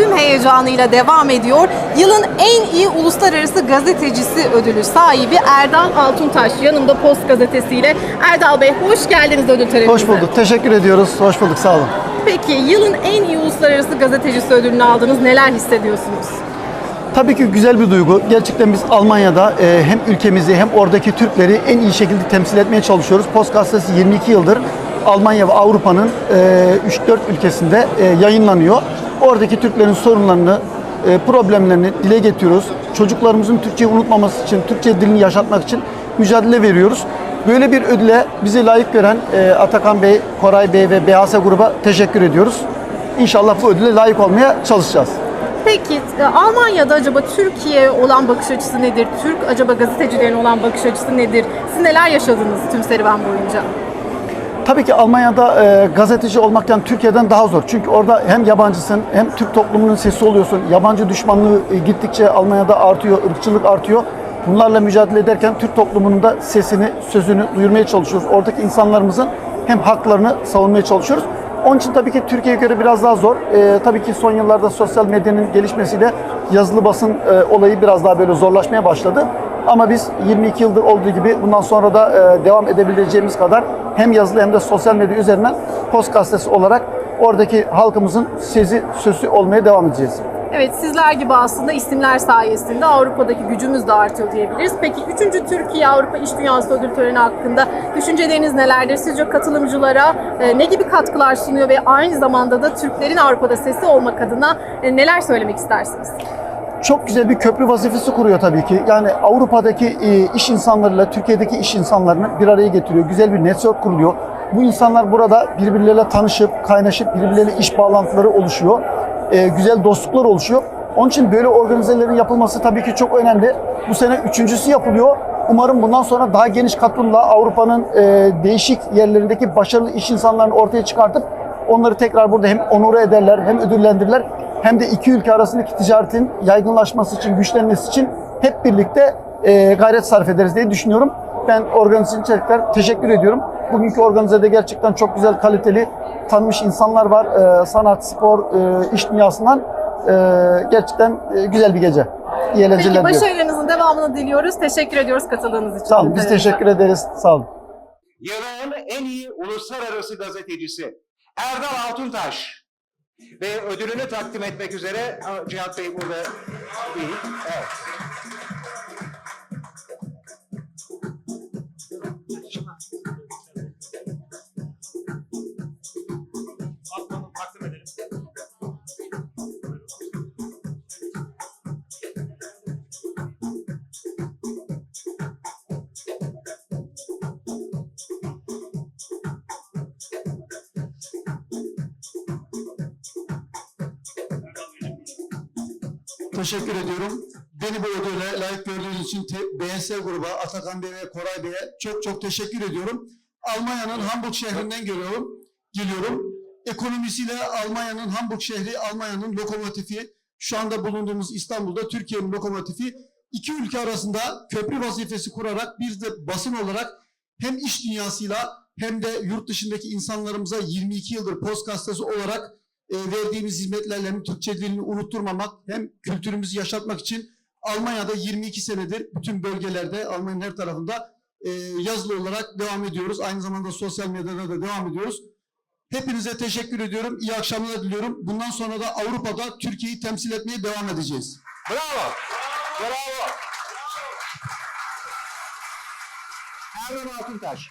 tüm heyecanıyla devam ediyor. Yılın en iyi uluslararası gazetecisi ödülü sahibi Erdal Altuntaş. Yanımda Post gazetesiyle. Erdal Bey hoş geldiniz ödül törenimize. Hoş bulduk. Teşekkür ediyoruz. Hoş bulduk. Sağ olun. Peki yılın en iyi uluslararası gazetecisi ödülünü aldınız. Neler hissediyorsunuz? Tabii ki güzel bir duygu. Gerçekten biz Almanya'da e, hem ülkemizi hem oradaki Türkleri en iyi şekilde temsil etmeye çalışıyoruz. Post gazetesi 22 yıldır Almanya ve Avrupa'nın e, 3-4 ülkesinde e, yayınlanıyor. Oradaki Türklerin sorunlarını, e, problemlerini dile getiriyoruz. Çocuklarımızın Türkçeyi unutmaması için, Türkçe dilini yaşatmak için mücadele veriyoruz. Böyle bir ödüle bizi layık gören e, Atakan Bey, Koray Bey ve BHS gruba teşekkür ediyoruz. İnşallah bu ödüle layık olmaya çalışacağız. Peki e, Almanya'da acaba Türkiye olan bakış açısı nedir? Türk acaba gazetecilerin olan bakış açısı nedir? Siz neler yaşadınız tüm serüven boyunca? Tabii ki Almanya'da e, gazeteci olmaktan Türkiye'den daha zor. Çünkü orada hem yabancısın hem Türk toplumunun sesi oluyorsun. Yabancı düşmanlığı e, gittikçe Almanya'da artıyor, ırkçılık artıyor. Bunlarla mücadele ederken Türk toplumunun da sesini, sözünü duyurmaya çalışıyoruz. Oradaki insanlarımızın hem haklarını savunmaya çalışıyoruz. Onun için tabii ki Türkiye'ye göre biraz daha zor. E, tabii ki son yıllarda sosyal medyanın gelişmesiyle yazılı basın e, olayı biraz daha böyle zorlaşmaya başladı. Ama biz 22 yıldır olduğu gibi bundan sonra da e, devam edebileceğimiz kadar hem yazılı hem de sosyal medya üzerinden post gazetesi olarak oradaki halkımızın sesi, sözü olmaya devam edeceğiz. Evet sizler gibi aslında isimler sayesinde Avrupa'daki gücümüz de artıyor diyebiliriz. Peki 3. Türkiye Avrupa İş Dünyası Ödül Töreni hakkında düşünceleriniz nelerdir? Sizce katılımcılara e, ne gibi katkılar sunuyor ve aynı zamanda da Türklerin Avrupa'da sesi olmak adına e, neler söylemek istersiniz? Çok güzel bir köprü vazifesi kuruyor tabii ki. Yani Avrupa'daki e, iş insanlarıyla Türkiye'deki iş insanlarını bir araya getiriyor. Güzel bir network kuruluyor. Bu insanlar burada birbirleriyle tanışıp, kaynaşıp birbirleriyle iş bağlantıları oluşuyor. E, güzel dostluklar oluşuyor. Onun için böyle organizelerin yapılması tabii ki çok önemli. Bu sene üçüncüsü yapılıyor. Umarım bundan sonra daha geniş katılımla Avrupa'nın e, değişik yerlerindeki başarılı iş insanlarını ortaya çıkartıp onları tekrar burada hem onur ederler hem ödüllendirirler hem de iki ülke arasındaki ticaretin yaygınlaşması için, güçlenmesi için hep birlikte e, gayret sarf ederiz diye düşünüyorum. Ben organizasyon için tekrar teşekkür ediyorum. Bugünkü organizede gerçekten çok güzel, kaliteli, tanınmış insanlar var. E, sanat, spor, e, iş dünyasından e, gerçekten e, güzel bir gece. İyi eğlenceler Peki diliyorum. başarılarınızın devamını diliyoruz. Teşekkür ediyoruz katıldığınız için. Sağ olun, biz teşekkür ederiz. Sağ olun. Yılın en iyi uluslararası gazetecisi Erdal Altuntaş ve ödülünü takdim etmek üzere Cihat Bey burada değil. Evet. Teşekkür ediyorum. Beni bu ödüle layık gördüğünüz için BS gruba, Atakan Bey ve Koray Bey'e çok çok teşekkür ediyorum. Almanya'nın Hamburg şehrinden geliyorum. Geliyorum. Ekonomisiyle Almanya'nın Hamburg şehri, Almanya'nın lokomotifi. Şu anda bulunduğumuz İstanbul'da Türkiye'nin lokomotifi. İki ülke arasında köprü vazifesi kurarak biz de basın olarak hem iş dünyasıyla hem de yurt dışındaki insanlarımıza 22 yıldır post gazetesi olarak e, verdiğimiz hizmetlerle hem Türkçe dilini unutturmamak hem kültürümüzü yaşatmak için Almanya'da 22 senedir bütün bölgelerde Almanya'nın her tarafında e, yazılı olarak devam ediyoruz. Aynı zamanda sosyal medyada da devam ediyoruz. Hepinize teşekkür ediyorum. İyi akşamlar diliyorum. Bundan sonra da Avrupa'da Türkiye'yi temsil etmeye devam edeceğiz. Bravo. Bravo. Erdal Altuntaş.